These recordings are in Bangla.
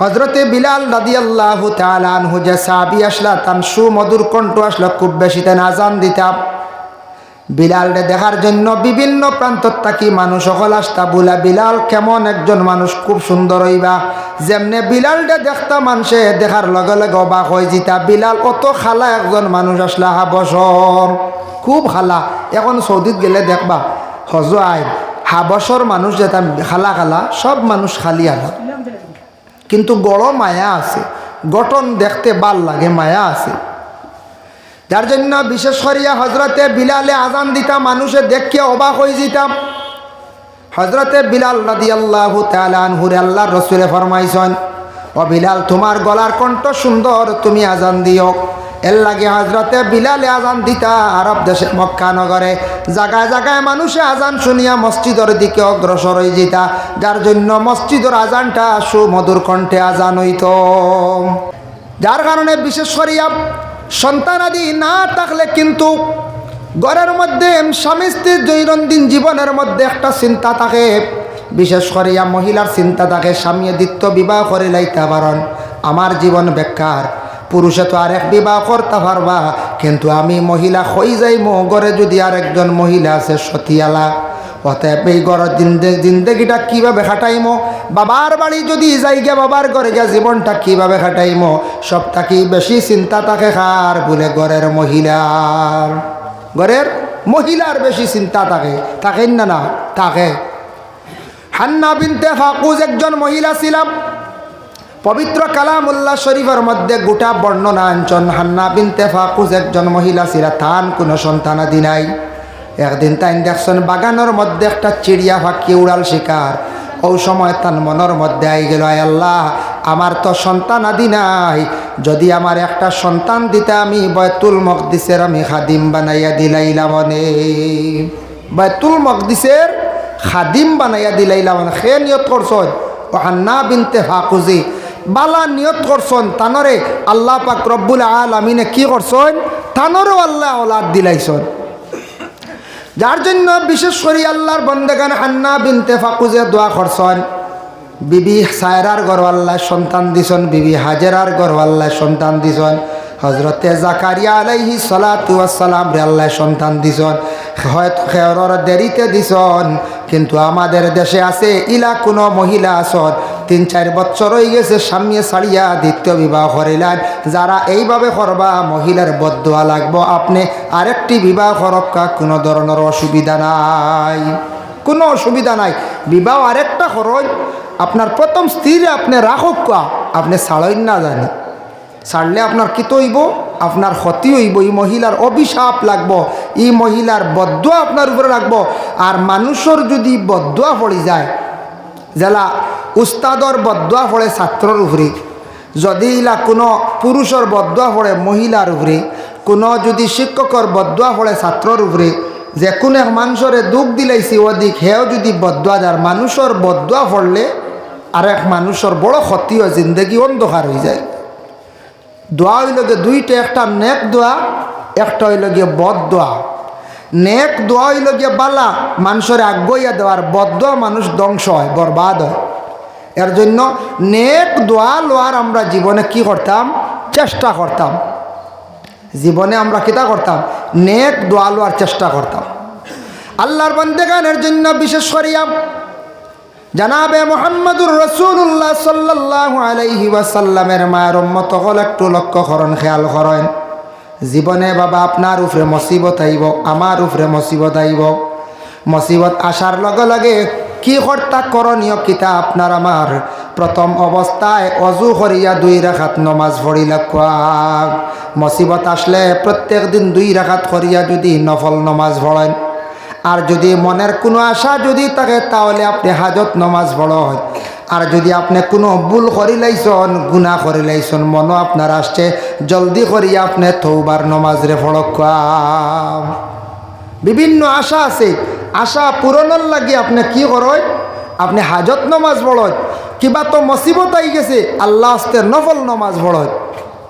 হজরতে বিলাল রাদি আল্লাহ তালানহু যে সাবি আসলা তান সুমধুর কণ্ঠ আসলো, খুব বেশি তেন আজান দিতাম। বিলালরে দেখার জন্য বিভিন্ন প্রান্তর থাকি মানুষ সকল আসতা, বুলা, বিলাল, কেমন একজন মানুষ? খুব সুন্দর হইবা। যেমনে বিলালরে দেখতা মানুষে দেখার লগে লগে অবাক হয়ে জিতা, বিলাল, অত খালা একজন মানুষ আসলা, হা বছর খুব খালা। এখন সৌদিত গেলে দেখবা হজ আইন, হা বছর মানুষ যেটা খালা খালা, সব মানুষ খালি আলা। কিন্তু গড় মায়া আছে। গঠন দেখতে ভালো লাগে, মায়া আছে। যার জন্য বিশেষ করিয়া হজরতে বিলালে আজান দিতাম, মানুষে দেখে অবাক হয়ে যেতাম। হজরতে বিলাল রাদি আল্লাহ তালহুরে আল্লাহ রসুলে ফরমাইছেন, ও বিলাল, তোমার গলার কণ্ঠ সুন্দর, তুমি আজান দিও। এর লাগে হজরতে বিলালে আজান দিতা আরব দেশে মক্কা নগরে। জায়গায় জায়গায় মানুষে আজান শুনিয়া মসজিদের দিকে অগ্রসর হয়ে যেতা। যার জন্য মসজিদের আজানটা সুমধুর কণ্ঠে আজান হইত। যার কারণে বিশেষ করিয়া সন্তানাদি না থাকলে কিন্তু ঘরের মধ্যে স্বামী স্ত্রীর দৈনন্দিন জীবনের মধ্যে একটা চিন্তা থাকে। বিশেষ করিয়া মহিলার চিন্তা থাকে, স্বামী দ্বিত্ব বিবাহ করে লাইতে পারন। আমার জীবন বেকার পুরুষে তো আরেক বিবাহ করতে পারবা। কিন্তু আমি মহিলা হই যাই ঘরে যদি আরেকজন মহিলা আছে সতিয়ালা। অতএব এই ঘরের জিন্দগিটা কীভাবে খাটাইমো? বাবার বাড়ি যদি যাই গিয়া বাবার ঘরে গিয়া জীবনটা কীভাবে খাটাইমো? সব থাকি বেশি চিন্তা থাকে? খার বলে ঘরের মহিলার। ঘরের মহিলার বেশি চিন্তা থাকে। থাকেন না না? থাকে। হান্না বিনতে ফাকুজ একজন মহিলা ছিলাম। পবিত্র কালামুল্লাহ শরীফের মধ্যে গোটা বর্ণনা আঞ্চন হান্না বিনতে ফাকুজ একজন মহিলা ছিল তান কোনো সন্তানাদি নাই। একদিন তাই দেখছেন বাগানের মধ্যে একটা চিড়িয়া ফাঁকি উড়াল শিকার। ও সময় তার মনের মধ্যে আই গেল, আয় আল্লাহ, আমার তো সন্তান আদি নাই। যদি আমার একটা সন্তান দিতে আমি বয়তুল মকদিসের আমি খাদিম বানাইয়া দিলাইলাম অনে বয়তুল মকদিসের খাদিম বানাইয়া দিলাইলাম সে নিয়ত করছন ও হান্না বিনতে ফাকুজি বালা নিয়ত করছন, তানরে আল্লাহ পাক রব্বুল আলমিনে কি করছন? তানরেও আল্লাহ ওলাদ দিলাইছন। যার জন্য বিশেষ করে আল্লাহর বন্দেগান হান্না বিনতে ফাকুজে দোয়া করছেন। বিবি সায়রার গরওয়াল্লাহ সন্তান দিছন, বিবি হাজেরার গরওয়াল্লাহ সন্তান দিছন। হজরতে জাকারিয়া আলাইহি সালাতাম রে আল্লাহ সন্তান দিছন। হয়তো খেয়রর দেরিতে দিছন, কিন্তু আমাদের দেশে আছে ইলা কোনো মহিলা আসন। তিন চার বছর হয়ে গেছে স্বামী ছাড়িয়া দ্বিতীয় বিবাহ করিলেন যারা এইভাবে করবা, মহিলার বদুয়া লাগবো। আপনি আরেকটি বিবাহ করক্কা কোনো ধরনের অসুবিধা নাই। কোনো অসুবিধা নাই। বিবাহ আরেকটা খরচ আপনার প্রথম স্ত্রীরে আপনি রাখক আপনি ছাড়ই না জানি। ছাড়লে আপনার কি হইব আপনার ক্ষতি হইব। এই মহিলার অভিশাপ লাগব। এই মহিলার বদুয়া আপনার উপরে রাখব আর মানুষের যদি বদুয়া পড়ি যায় জেলা উস্তাদর বদুয়া পড়ে ছাত্রর উপরে যদি ইলা কোনো পুরুষের বদুয়া পড়ে মহিলার উপরে কোনো যদি শিক্ষকর বদুয়া পড়ে ছাত্রর উপরে যে কোনো এক মানুষরে দুঃখ দিলাইছি অধিক হেও যদি বদুয়া যার মানুষের বদুয়া পড়লে আর এক মানুষের বড় ক্ষতি হয়, জিন্দগি অন্ধকার হয়ে যায়। দোয়া হইল গিয়ে দুইটা, একটা নেক দোয়া একটা হইল গিয়ে বদ দোয়া নেক দোয়া হইল গিয়ে বালা, মানুষের আগ্রইয়া দেওয়ার বদ দোয়া মানুষ ধ্বংস হয়, বরবাদ হয়। এর জন্য নেক দোয়া লোয়ার আমরা জীবনে কি করতাম? চেষ্টা করতাম। জীবনে আমরা কিতা করতাম? নেক দোয়া লোয়ার চেষ্টা করতাম। আল্লাহর বন্দেগানের জন্য বিশেষ করিয়া জানাবে মোহাম্মদুর রসুল্লাহ সাল্লাহ আলাইহি ওয়াসাল্লামের মায়ের মত হল একটু লক্ষ্য করণ খেয়াল করেন। জীবনে বাবা আপনার উপরে মসিবত আইব, আমার উপরে মসিবত আইব। মসিবত আসার লগে লগে কি কর্তা করণীয় কিতা আপনার আমার প্রথম অবস্থায় অজু করিয়া দুই রাখাত নমাজ পড়িলা কোয়াক মসিবত আসলে প্রত্যেক দিন দুই রাখাত করিয়া যদি নফল নমাজ পড়েন আর যদি মনের কোনো আশা যদি থাকে, তাহলে আপনি হাজত নমাজ হয়। আর যদি আপনি কোনো ভুল করি লাইছন, গুণা করি লাইছন, মনও আপনার আসছে, জলদি করিয়া আপনি থৌবার নমাজরে ফড়ক বিভিন্ন আশা আছে। আশা পূরণের লাগি আপনি কি করয় আপনি হাজত নমাজ পড়য় কিবা তো মসিবত আই গেছে, আল্লাহ আস্তে নফল নমাজ পড়য়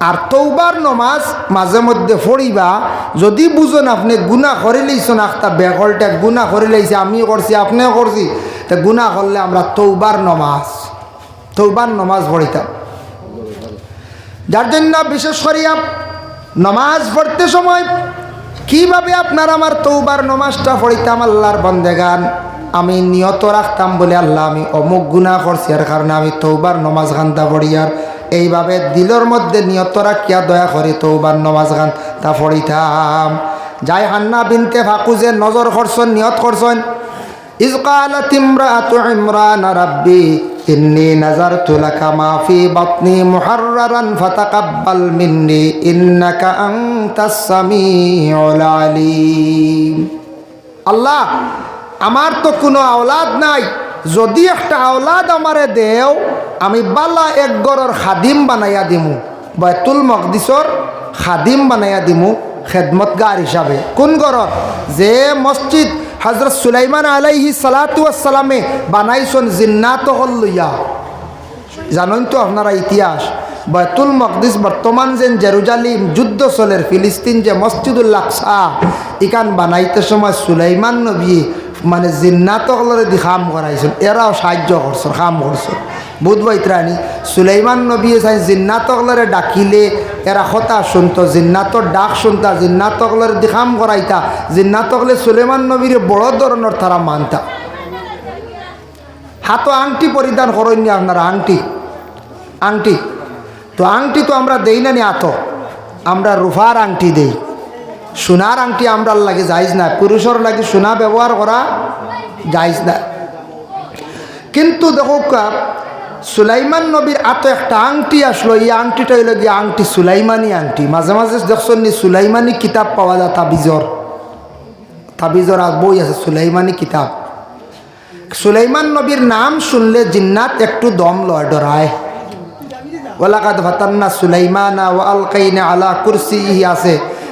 আর তৌবার নমাজ মাঝে মধ্যে পড়িবা যদি বুঝেন আপনি গুণা করে লইছেন একটা বেকলটা গুণা করে লইছে, আমিও করছি আপনিও করছি তা গুণা করলে আমরা তৌবার নমাজ তৌবার নমাজ পড়িতাম। যার জন্য বিশেষ করিয়া নমাজ পড়তে সময় কীভাবে আপনার আমার তৌবার নমাজটা পড়িতাম আল্লাহর বন্দেগান, আমি নিয়ত রাখতাম বলে আল্লাহ আমি অমুক গুণা করছি আর কারণে আমি তৌবার নমাজ গানটা পড়িয়ার এইভাবে দিলর মধ্যে নিয়ত রাখিয়া দয়া করি তৌবার নমাজ গান তা পড়িতাম। যাই হান্না বিনতে ফাকুজে নজর করছেন, নিয়ত করছেন إذ قالت امرأة عمران ربي إني نذرت لك ما في بطني محررا فتقبل مني إنك أنت السميع العليم আল্লাহ আমার তো কোনো আওলাদ নাই যদি একটা আওলাদ আমারে দেও আমি বালা এক গড়র খাদিম বানাইয়া দিমু বাইতুল মকদিসর খাদিম বানাইয়া দিমু খেদমতগার হিসাবে কোন গড়র যে মসজিদ হজরত সুলাইমান আলাইহি সালাতামে বানাইছন জিন্নাত হল লইয়া জানেন তো আপনারা ইতিহাস? বয়তুল মকদিস বর্তমান যে জেরুজালিম যুদ্ধ চলের ফিলিস্তিন যে মসজিদুল্লাহ শাহ ইকান বানাইতে সময় সুলাইমান নবী মানে জিন্নাতকলরে দি খাম করাইছেন, এরাও সাহায্য করছেন, খাম করছেন। বুধবাই ত্রাণী সুলাইমান নবী চাই জিন্নাতকলরে ডাকিলে, এরা কথা শুনতো জিন্নাতর ডাক শুনতা জিন্নাতকলরে দি খাম করাইতা জিন্নাতকলে সুলাইমান নবীরে বড় ধরনের তারা মানতা। হাতো আংটি পরিধান করেননি আপনারা, আংটি। আংটি। তো আংটি তো আমরা দেই না নি আত, আমরা রুফার আংটি দেই। সোনার আংটি আমরা লাগে যাইজ না, পুরুষের লাগে সোনা ব্যবহার করা যাইজ না। কিন্তু দেখো সুলাইমান নবীর এত একটা আংটি আসলো, এই আংটিটা হইল গিয়ে আংটি সুলাইমানি আংটি। মাঝে মাঝে দেখছেন নি, সুলাইমানি কিতাব পাওয়া যায় তাবিজর। তাবিজর আর বই আছে, সুলাইমানি কিতাব। সুলাইমান নবীর নাম শুনলে জিন্নাত একটু দম লয়, ডরায়। ওলাকাদ ভাতান্না সুলাইমানা ও আলকাইনা আলা কুরসিহি, আছে।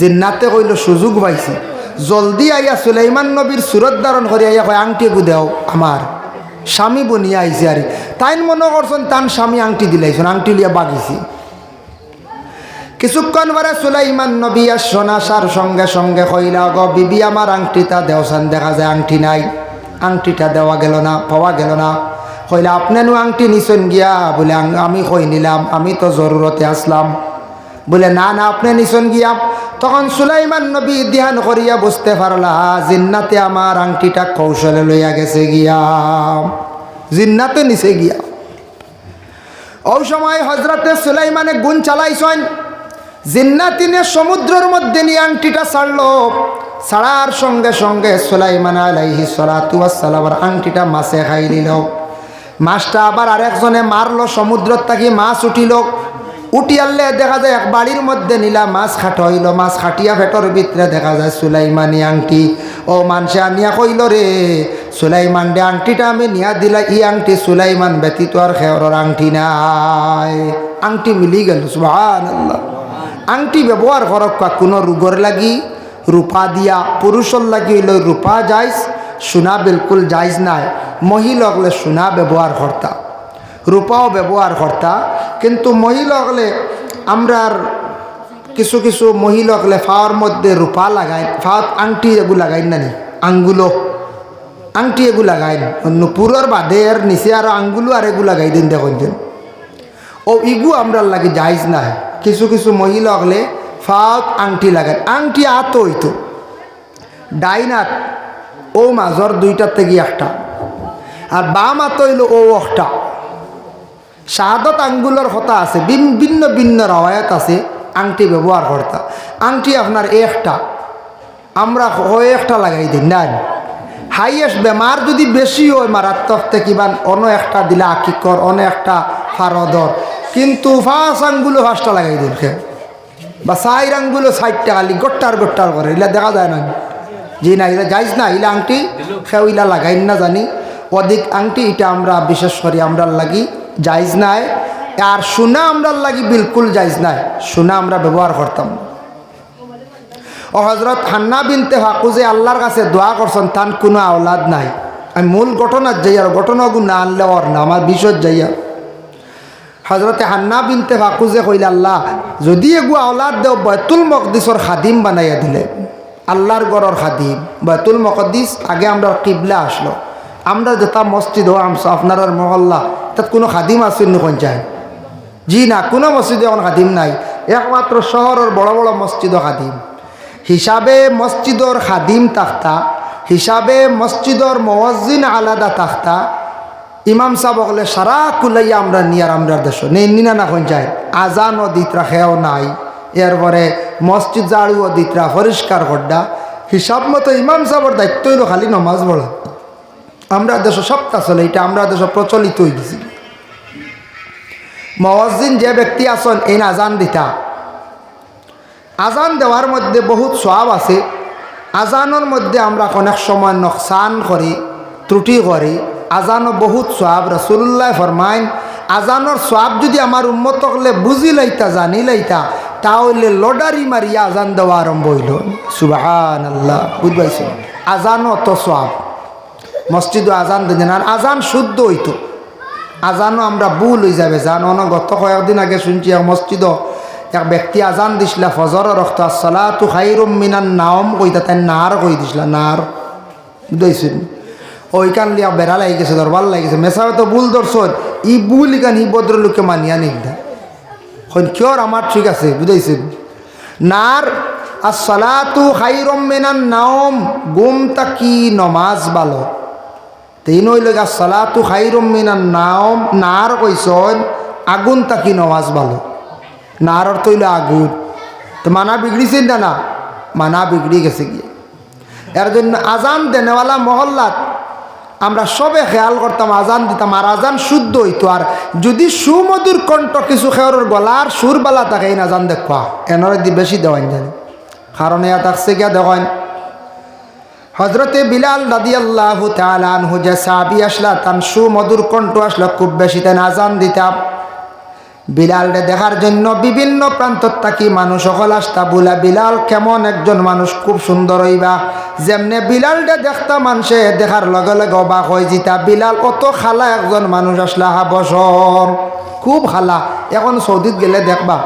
জিন্নাতে কইল সুযোগ পাইছি। জলদি আইয়া সুলাইমান নবীর সুরত ধারণ করে আইয়া কয়, আংটি গুদেও আমার স্বামী বনিয়া আইছে আর। তাইন মনে করছেন তান স্বামী আংটি দিলাইছেন, আংটি লিয়া বাগিছি। কিছুক্ষণ পরে সুলাইমান নবী আর সোনাসার সঙ্গে সঙ্গে কইলা, গ বিবি, আমার আংটিটা দেওসান দেখা যায় আংটি নাই। আংটিটা দেওয়া গেল না, পাওয়া গেল না। কইলা আপনিও আংটি নিছেন গিয়া? বলে আমি কই নিলাম, আমি তো জরুরতে আসলাম। বলে, না না, আপনি নিছেন গিয়া। তখন সুলাইমান নবী ধ্যান করিয়া বুঝতে পারলা, জিন্নাতে আমার আংটিটা কৌশলে লইয়া গেছে গিয়া। জিন্নাতে নিছে গিয়া। ওই সময় হজরতে সুলাইমানে গুণ চালাইছেন। জিন্নাতিনে সমুদ্রের মধ্যে নিয়ে আংটিটা ছাড়লো। ছাড়ার সঙ্গে সঙ্গে সুলাইমান আলাইহি সালাতু সালামার আংটিটা মাছে খাই নিল মাছটা আবার আরেকজনে মারলো সমুদ্রত থাকি মাছ উঠিল। আনলে দেখা যায় এক বাড়ির মধ্যে নিলা মাছ খাট হইল, মাছ খাটিয়া ফেটর ভিতরে দেখা যায় সুলাইমানি আংটি। ও মানুষে আনিয়া কইল রে সুলাইমান দে আংটিটা আমি নিয়া দিলা, ই আংটি সুলাইমান ব্যতীত আর খেয়রর আংটি নাই। আংটি মিলি গেল সুহান আংটি ব্যবহার করক কোনো রোগর লাগি রূপা দিয়া পুরুষর লাগি হইল রূপা যাইজ, সোনা বিলকুল যাইজ নাই। মহিলা হলে সোনা ব্যবহার করতা রূপাও ব্যবহার করতা। কিন্তু মহিলা হলে আমরার কিছু কিছু মহিলা হলে ফাওয়ার মধ্যে রূপা লাগাই ফাওয়াত আংটি এগুলো লাগাই না নি আঙ্গুলো। আংটি এগুলো লাগাই নুপুরের বাদে আর নিচে আর আঙ্গুলো আর এগুলো লাগাই দিন দেখুন ও ইগু আমরা লাগে যাইজ না কিছু কিছু মহিলা হলে ফাওয়াত আংটি লাগায় আংটি আত হইতো। ডাইনাত ও মাঝর দুইটার থেকে একটা। আর বাম হাত হইল ও একটা। শাহাদত আঙ্গুলের কথা আছে ভিন্ন ভিন্ন রওয়ায়াত আছে, আংটি ব্যবহার করতা। আংটি আপনার একটা। আমরা হয়ে একটা লাগাই দিই নাই হাইয়েস্ট বেমার যদি বেশি হয় মারাত্মক বা অন্য একটা দিলে আকিকর, অন্য একটা ফারদর। কিন্তু ফাঁস আঙ্গুলো ফাঁসটা লাগাই দিন সে বা সাইর আঙ্গুলো সাইডটা খালি গোট্টার গোট্টার করে এগুলা দেখা যায় না। জি না এগুলা যাইজ না এগুলা আংটি সেও ইলা লাগাই না জানি। অধিক আংটি এটা আমরা বিশেষ করি আমরা লাগি জায়জ নাই, আর সোনা আমরার লাগি বিলকুল জায়জ নাই, সোনা আমরা ব্যবহার করতাম। ও হজরত হান্না বিনতে হাকুজে আল্লাহর কাছে দোয়া করছেন, তান কোনো আওলাদ নাই। আমি মূল ঘটনার যাই আর ঘটনাগু না আনলে ওর না, আমার বিষয় যাইয়া। হজরতে হান্না বিনতে ফাকুজে কইল, আল্লাহ, যদি এগু আওলাদ দেও বয়তুল মকদিসর খাদিম বানাইয়া দিলে। আল্লাহর গড়র খাদিম বয়তুল মকদিস, আগে আমরা কিবলা আসলো। আমরা যেটা মসজিদ হো আমসা আপনার মহল্লা, তাত কোনো খাদিম আসেন নি চায় জি না, কোনো মসজিদে এখন খাদিম নাই। একমাত্র শহরের বড় বড় মসজিদ খাদিম। হিসাবে মসজিদর খাদিম তাখতা, হিসাবে মসজিদর মওয়াজিন আলাদা তাখতা। ইমাম সাহেব বলে, সারা কুলাইয়া আমরা নিয়ার আমরা দেশ নেই না কোন যায় আজানও দিতরা খেয়াও নাই। এরপরে মসজিদ জাড়ুও দিতরা পরিষ্কার করডা হিসাব মতো ইমাম সাহেবের দায়িত্ব খালি নমাজ পড়া। আমরা দেশ সপ্তাহ চলে, এটা আমরা দেশ প্রচলিত হয়ে গেছি। মওয়াজিন যে ব্যক্তি আসন এই আজান দিতা। আজান দেওয়ার মধ্যে বহুত সব আছে। আজানোর মধ্যে আমরা অনেক সময় নকসান করি, ত্রুটি করি। আজানও বহুত সোয়াব রসুল্লাহ ফরমাইন, আজানোর সোয়াব যদি আমার উন্মত হলে বুঝি লাইতা, জানি লাইতা, তাহলে লডারি মারিয়া আজান দেওয়া আরম্ভ হইল। সুবাহান আল্লাহ বুঝবাইছ আজানও তো সোয়াব মসজিদও আজান দেন আর আজান শুদ্ধ হইতো। আজানও আমরা ভুল হয়ে যাবে। জান অন গত কয়েকদিন আগে শুনছি এক মসজিদ এক ব্যক্তি আজান দিছিলা, ফজর রক্ত আসলা তু খাইরুম নাম কইতা, তাই নার কই দিছিলা? নার বুঝাইছেন? ওইখান লিয়া বেড়া লাগি গেছে দরবার লাগি গেছে মেসাও তো ভুল দর্শন ই ভুল ইখান, ই ভদ্রলোককে মানিয়া নিকদা হন কিয়র আমার ঠিক আছে? বুঝাইছেন? নার আসলাতু খাইরম মিনান নাওম গুম তাকি নমাজ বালো? তিন হইল আসলাতু খাইরম মিনান নাম নার কইসন, আগুন তাকি নমাজ বালো নার অর্থ হইল আগুন। তো মানা বিগড়িছেন না না? মানা বিগড়ি গেছে গিয়ে। এর জন্য আজান দেনেওয়ালা মহল্লাত আমরা সবে খেয়াল করতাম, আজান দিতাম, আর আজান শুদ্ধ হইতো। আর যদি সুমধুর কণ্ঠ কিছু খেয়রের গলার সুরবালা থাকে, এই আজান দেখবা। এনরে বেশি দেওয়ান জানি। কারণ এয়া থাকছে গিয়া দেখেন। হজরতে বিলাল দাদি আল্লাহ তালানহু যে সাবি আসলা তান সুমধুর কণ্ঠ আসলো, খুব বেশি তেন আজান দিতাম। বিলালরে দেখার জন্য বিভিন্ন প্রান্তর থাকি মানুষ সকল আসতা, বলা বিলাল কেমন একজন মানুষ, খুব সুন্দর হইবা। যেমনে বিলালরে দেখতা মানুষে দেখার লগে লগে অবাক হয়ে জিতা, বিলাল অত খালা একজন মানুষ আসলা, হা বছর খুব খালা। এখন সৌদিত গেলে দেখবা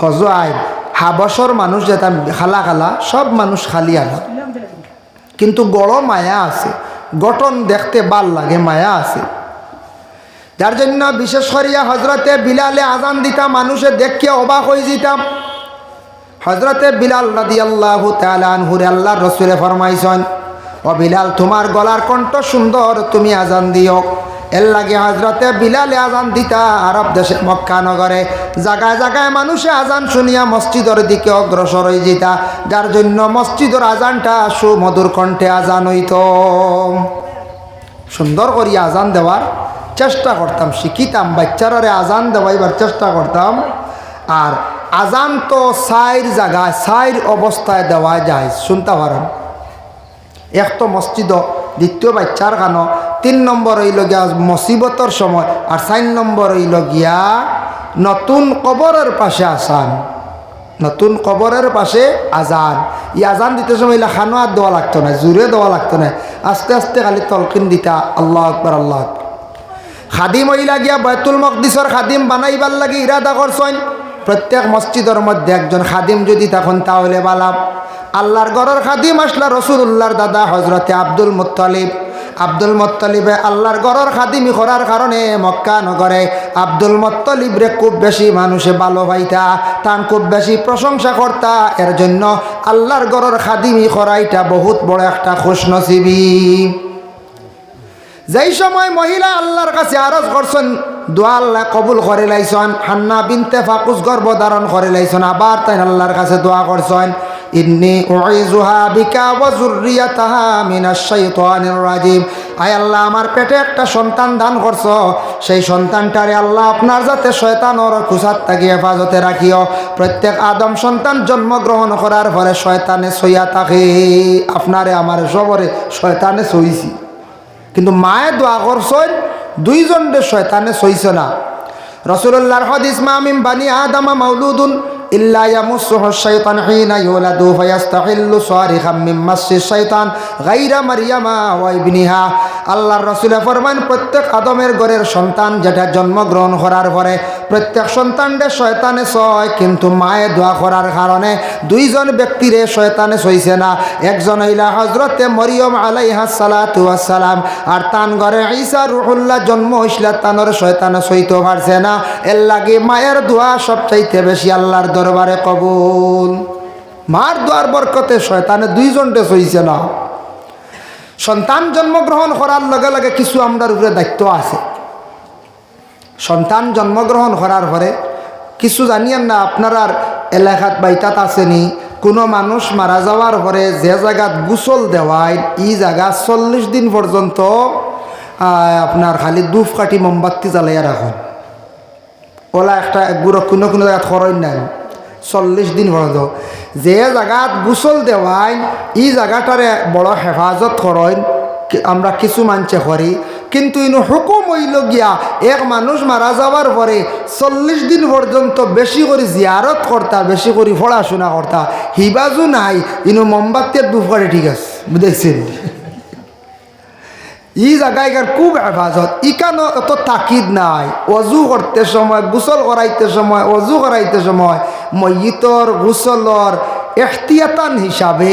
হজ আইন হা বছর মানুষ যেটা খালা খালা, সব মানুষ খালি আলা। কিন্তু গড় মায়া আছে। গঠন দেখতে ভালো লাগে, মায়া আছে। যার জন্য বিশেষ করিয়া হজরতে বিলালে আজান দিতাম মানুষে দেখকে অবাক হয়ে যেতাম হজরতে বিলাল রাদি আল্লাহ তালানহুর আল্লাহ রসুলে ফরমাইছেন, ও বিলাল, তোমার গলার কণ্ঠ সুন্দর, তুমি আজান দিও। এর লাগে হজরতে বিলালে আজান দিতা আরব দেশে মক্কা নগরে। জায়গায় জায়গায় মানুষে আজান শুনিয়া মসজিদের দিকে অগ্রসর হয়ে যেতা, যার জন্য মসজিদের আজানটা সুমধুর কণ্ঠে আজান হইত। সুন্দর করিয়া আজান দেওয়ার চেষ্টা করতাম, শিখিতাম, বাচ্চারারে আজান দেওয়াইবার চেষ্টা করতাম। আর আজান তো সাইর জায়গায় সাইর অবস্থায় দেওয়া যায়, শুনতে পারেন। এক তো মসজিদ দ্বিতীয় বাচ্চার কানো তিন নম্বর হইল গিয়া মসিবতর সময় আর চার নম্বর হইল গিয়া নতুন কবরের পাশে আসান নতুন কবরের পাশে আজান। ই আজান দিতে সময় খানো আর দেওয়া লাগতো না, জুড়ে দেওয়া লাগতো না। আস্তে আস্তে খালি তলকিন দিতা, আল্লাহ আকবর, আল্লাহ খাদিম হইলা গিয়া বয়তুল মকদিসর খাদিম বানাইবার লাগে ইরাদা করছেন। প্রত্যেক মসজিদের মধ্যে একজন খাদিম যদি তখন তাহলে বালাম আল্লাহর গড়ের খাদিম আসলা রসুল্লাহর দাদা হজরতে আব্দুল মুত্তালিব। আব্দুল মত্তলিবে আল্লাহর গড়ের খাদিমি করার কারণে মক্কা নগরে আব্দুল মোত্তলিবরে খুব বেশি মানুষে ভালো পাইতা তান খুব বেশি প্রশংসা করতা। এর জন্য আল্লাহর গড়ের খাদিমি করাইটা বহুত বড় একটা খুশনসিবি। যেই সময় মহিলা আল্লাহর কাছে আরজ করছেন, দোয়া আল্লাহ কবুল করে লাইছন। হান্না বিনতে ফাকুস গর্ভ ধারণ করে লাইছন, আবার তাই আল্লাহর কাছে দোয়া করছেন। ইন্নি উইজুহা বিকা ওয়া যুররিয়াতাহা মিনাশ শাইতানির রাজিম। আয় আল্লাহ, আমার পেটে একটা সন্তান দান করছ। সেই সন্তানটারে আল্লাহ আপনার যাতে শয়তানর খুসাত থাকি হেফাজতে রাখিও। প্রত্যেক আদম সন্তান জন্মগ্রহণ করার পরে শয়তানে সইয়া থাকে আপনারে আমার সবরে শয়তানে সইছি কিন্তু মায়ে দোয়া করছেন, দুইজনের শয়তানে সইছ না। রসুল্লাহর হদিস মামিম বানি আদামা মাউলুদুন ইল্লা ইয়ামুসসুহু শাইতান হিনা ইউলাদু ফায়াস্তাহিল্লু সারিখাম মিন মাসসি শাইতান গায়রা মারইয়ামা ওয়া ইবনিহা। আল্লাহর রাসূলে ফরমান, প্রত্যেক আদমের গড়ের সন্তান যেটা জন্মগ্রহণ করার পরে প্রত্যেক সন্তানদের শয়তানে সয় কিন্তু মায়ে দোয়া করার কারণে দুইজন ব্যক্তিরে শয়তানে সইছে না। একজন হইলা হজরতে মরিয়ম আলাইহা সালাতু সালাম আর তান ঘরে ঈসা রুহুল্লাহ জন্ম হইসলা, তানোর শয়তানে সইতে পারছে না। এর লাগে মায়ের দোয়া সবচাইতে বেশি আল্লাহর দরবারে কবুল। মার দোয়ার বরকতে শয়তানে দুইজনটে সইছে না। সন্তান জন্মগ্রহণ করার লগে লগে কিছু আমরার উপরে দায়িত্ব আছে। সন্তান জন্মগ্রহণ করার পরে কিছু জানিয়েন না আপনার এলাকাত বাইতাত আসেনি কোনো মানুষ মারা যাওয়ার পরে যে জায়গাত গুসল দেওয়ায় ই জায়গা চল্লিশ দিন পর্যন্ত আপনার খালি দুফ কাটি মোমবাতি জ্বালাইয়া রাখুন ওলা একটা গুঁড়ো কোনো কোনো জায়গাত খরচ নাই। চল্লিশ দিন পর্যন্ত যে জায়গাত গুসল দেওয়াই ই জায়গাটারে বড় হেফাজত কি- আমরা কিছু মানছে করি কিন্তু ইনু হুকুম হইল গিয়া এক মানুষ মারা যাওয়ার পরে চল্লিশ দিন পর্যন্ত বেশি করে জিয়ারত করতা, বেশি করে পড়াশোনা করতা। হিবাজু নাই, ইনু মোমবাতির দুপুরে ঠিক আছে, বুঝেছেন? ই জায়গায় খুব হেফাজত। ইকানো এত তাকিদ নাই। অজু করতে সময়, গোসল করাইতে সময়, অজু করাইতে সময় ময়িতর গোসলর এখতিয়াতান হিসাবে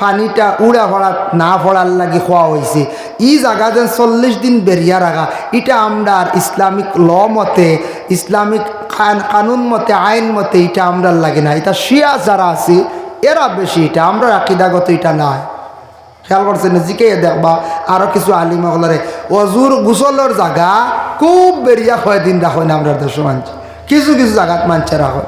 পানিটা উড়া ফড়া না ফড়ার লাগি খোয়া হয়েছে ই জায়গা যেন চল্লিশ দিন বেরিয়া রাখা এটা আমরা ইসলামিক ল মতে ইসলামিক কানুন মতে, আইন মতে এটা আমরা লাগে না এটা শিয়া যারা আছে এরা বেশি এটা আমরা আকিদাগত এটা নাই। খেয়াল করছেন জিকে দেখবা। আরও কিছু আলিমা হলরে অজুর গুসলের জায়গা খুব বেরিয়া হয়, দিন রাখো না আমরা দেশ মানছি কিছু কিছু জায়গাত মানছে রাখো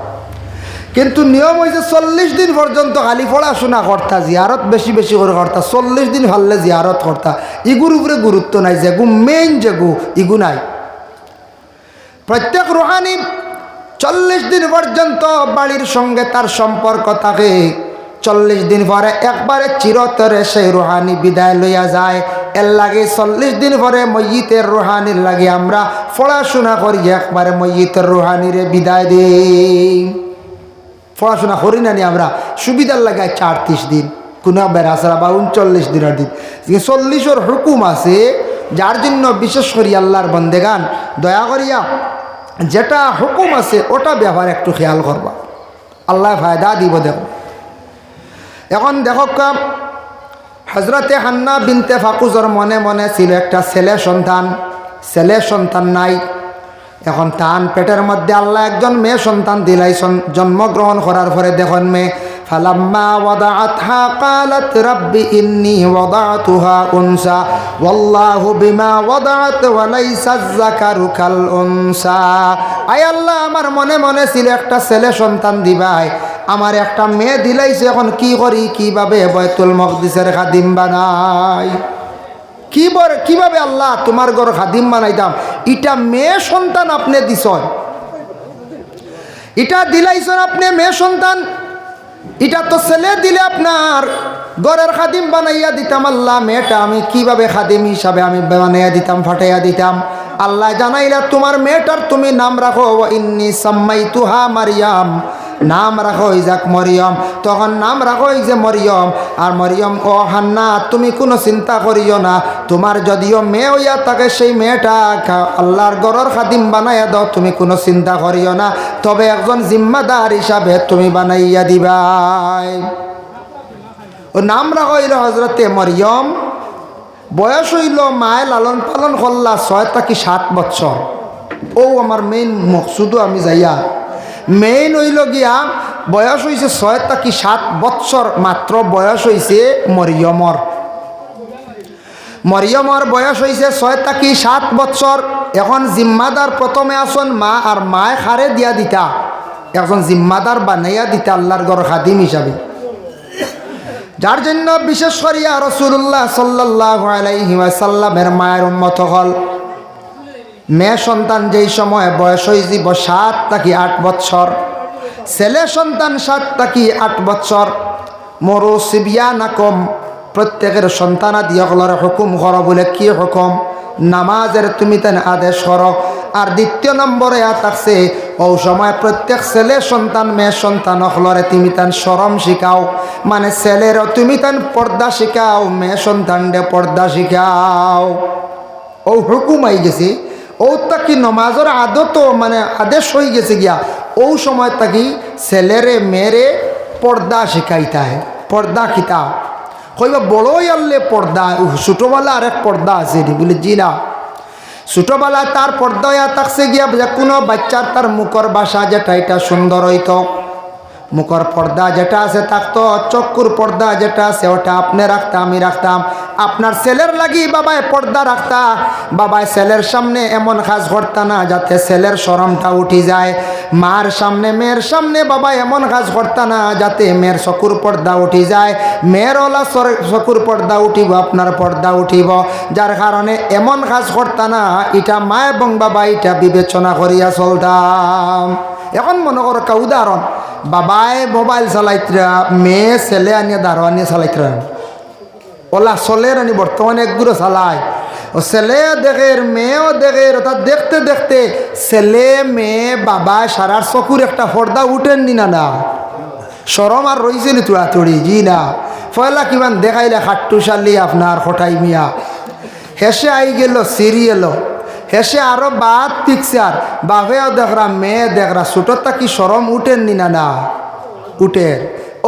কিন্তু নিয়ম হয়েছে চল্লিশ দিন পর্যন্ত খালি পড়াশোনা কর্তা, জিয়ারত বেশি বেশি করে কর্তা। চল্লিশ দিন ভাললে জিয়ারত কর্তা। ইগুর উপরে গুরুত্ব নাই, যেগু মেইন যেগু, ইগু নাই। প্রত্যেক রুহানি চল্লিশ দিন পর্যন্ত বাড়ির সঙ্গে তার সম্পর্ক থাকে। চল্লিশ দিন পরে একবারে চিরতরে সেই রুহানি বিদায় লইয়া যায়। এর লাগে চল্লিশ দিন পরে মയ്যিতের রুহানির লাগে আমরা পড়াশোনা করি, একবারে মയ്যিতের রুহানিরে বিদায় দিই। পড়াশোনা করি না নি আমরা। সুবিধার লাগে চার ত্রিশ দিন। কোনো বেড়াছাড়া বা উনচল্লিশ দিনের দিন। চল্লিশের হুকুম আছে যার জন্য বিশেষ করি আল্লাহর বন্দেগান। দয়া করিয়া যেটা হুকুম আছে, ওটা ব্যবহার একটু খেয়াল করবা। আল্লাহ ফায়দা দিব দেখো। এখন দেখো হজরতে হান্না বিনতে ফাকুজর মনে মনে ছিল একটা ছেলে সন্তান। ছেলে সন্তান নাই। এখন তান পেটের মধ্যে আল্লাহ একজন মেয়ে সন্তান দিলাই সন- জন্মগ্রহণ করার পরে দেখুন মেয়ে ফালাম্মা ওয়াদাআতহা قالت رب إني وضعتها أنثى والله بما وضعت وليس الذكر كالأنثى আয় আল্লাহ আমার মনে মনে ছিল একটা ছেলে সন্তান দিবাই আমার একটা মেয়ে দিলাইছে এখন কি করি কিভাবে বয়তুল মকদিসের খাদিম বানাই কি বর কীভাবে আল্লাহ তোমার ঘর খাদিম বানাইতাম ইটা মেয়ে সন্তান আপনি দিছন। এটা দিলাইছেন আপনি মেয়ে সন্তান। এটা তো ছেলে দিলে আপনার ঘরের খাদিম বানাইয়া দিতাম। আল্লাহ, মেয়েটা আমি কীভাবে খাদিম হিসাবে আমি বানাইয়া দিতাম, ফাটাইয়া দিতাম? আল্লাহ জানাইলা, তোমার মেয়েটার তুমি নাম রাখো। ইন্নি সাম্মাই তুহা মারিয়াম। নাম রাখো যাক মরিয়ম। তখন নাম রাখো যে মরিয়ম। আর মরিয়ম ও হান্না, তুমি কোনো চিন্তা করিও না। তোমার যদিও মেয়ে হইয়া থাকে, সেই মেয়েটা আল্লাহর গরর খাদিম বানাইয়া দাও, তুমি কোনো চিন্তা করিও না। তবে একজন জিম্মাদার হিসাবে তুমি বানাইয়া দিবাই। ও, নাম রাখো হইল হজরতে মরিয়ম। বয়স হইল মায়ে লালন পালন করলা, ছয় থাকি সাত বছর। ও, আমার মেইন মকসুদও আমি যাইয়া মেইন হইল গিয়া, বয়স হইছে ছয় থাকি সাত বছর মাত্র, বয়স হইছে মরিয়মর। মরিয়মর বয়স হইছে ছয় থাকি সাত বছর এখন জিম্মাদার প্রথমে আসন মা আর মায় খারে দিয়া দিতা। এখন জিম্মাদার বানাইয়া দিতা আল্লাহর গড় খাদিম হিসাবে। যার জন্য বিশেষ করিয়া রসুল্লাহ সাল্লাহ আলাইসাল্লামের মায়ের উন্মত হল। মেয়ে সন্তান যেই সময় বয়স হয়েছিল সাত থাকি আট বৎসর? ছেলে সন্তান সাত থাকি আট বৎসর? মরু সিবিয়া নাকম প্রত্যেকের সন্তানাদি হলর হুকুম করো বলে কি হুকুম? নামাজের তুমি তেন আদেশ করো। আর দ্বিতীয় নম্বরে থাকছে ও সময় প্রত্যেক ছেলে সন্তান, মেয়ে সন্তান হলরে তুমি তান সরম শিখাও মানে ছেলেরও তুমি তান পর্দা শিখাও মেয়ে সন্তান পর্দা শিখাও ও হুকুম আই গেছে ও তাকি নমাজের আদত মানে আদেশ হয়ে গেছে গিয়া। ও সময় তাকি ছেলেরে মেয়েরে পর্দা শিখাইতায় পর্দা খিতা কইবা বড়ই আনলে পর্দা ছোটোবেলা আরেক পর্দা আছে বলে, জি না। ছোটোবেলায় তার পর্দা ইয়া থাকছে গিয়া যে কোনো বাচ্চার তার মুখর বাসা যেটা, এটা সুন্দর হইতো মুখর পর্দা যেটা আছে থাকতো চক্ষুর পর্দা যেটা আছে, ওটা আপনি রাখতাম আমি রাখতাম আপনার ছেলের লাগি বাবায় পর্দা রাখতা, বাবায় ছেলের সামনে এমন কাজ করতা না যাতে ছেলের সরমটা উঠি যায়। মার সামনে, মেয়ের সামনে বাবা এমন কাজ করতা না যাতে মেয়ের চকুর পর্দা উঠি যায়। মেয়ের ওলা চকুর পর্দা উঠিব, আপনার পর্দা উঠিব। যার কারণে এমন কাজ করতা না, এটা মা এবং বাবা এটা বিবেচনা করিয়া চলতাম। এখন মনে করো উদাহরণ বাবায় মোবাইল চালাইতরা, মেয়ে ছেলে আনিয়া দাঁড়ো আনিয়া চালাইতরা। ওলা চলের আনি বর্তমানে একগুলো চালায় ও ছেলে দেখের মেয়েও দেখের অর্থাৎ দেখতে দেখতে ছেলে মেয়ে বাবা সারার চকুর একটা পর্দা উঠেন নি না না সরম আর রয়েছে নি তুড়াতুড়ি জি না। পয়লা কিমান দেখাইলে খাট্টু শালি আপনার হঠাই মিয়া। হেসে আই গেল সিরিয়েল হেসে আরও বাদ পিকচার বাপেও দেখরা মেয়ে দেখরা ছোটটা কি সরম উঠেন নি না না উঠের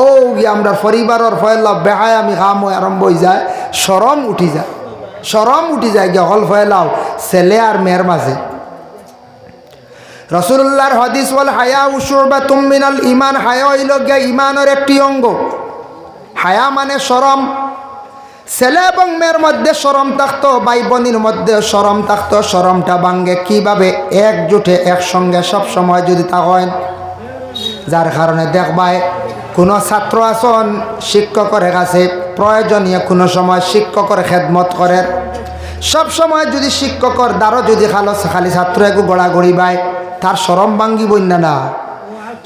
ও গিয়ে আমরা পরিবারের ফয়লা বেহায় আমি কাম আরম্ভ হয়ে যায় সরম উঠি যায়। সরম উঠি যায় গিয়ে হল ফয়লাও ছেলে আর মেয়ের মাঝে। রসুল্লাহর হদিস বল হায়া উসুর বা তুমিনাল ইমান হায়া হইল গিয়া ইমানের একটি অঙ্গ। হায়া মানে সরম ছেলে এবং মেয়ের মধ্যে সরম থাকতো, ভাই বোনির মধ্যে সরম থাকতো সরমটা ভাঙ্গে কীভাবে? একজুটে একসঙ্গে সব সময় যদি তা হয়, যার কারণে দেখবায় কোনো ছাত্র আসন শিক্ষকের কাছে প্রয়োজনীয় কোনো সময় শিক্ষকের খেদমত করে সব সময় যদি শিক্ষকর দ্বারও যদি খালো খালি ছাত্র একু গড়াগড়ি বায় তার সরম ভাঙ্গি বন্যা না।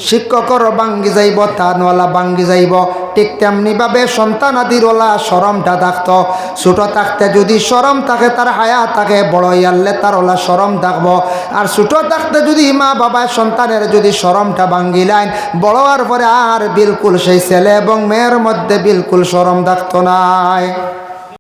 শিক্ষকর বাঙ্গি যাইব, তানওয়ালা বাঙ্গি যাইব। ঠিক তেমনিভাবে সন্তান আদির ওলা সরমটা থাকত। ছোট থাকতে যদি সরম থাকে, তার হায়া থাকে, বড় ইয়ারলে তার ওলা সরম থাকব। আর ছোট থাকতে যদি মা বাবা সন্তানের যদি সরমটা ভাঙ্গিলাইন বড় হওয়ার পরে আর বিলকুল সেই ছেলে এবং মেয়ের মধ্যে বিলকুল সরম থাকতো নাই।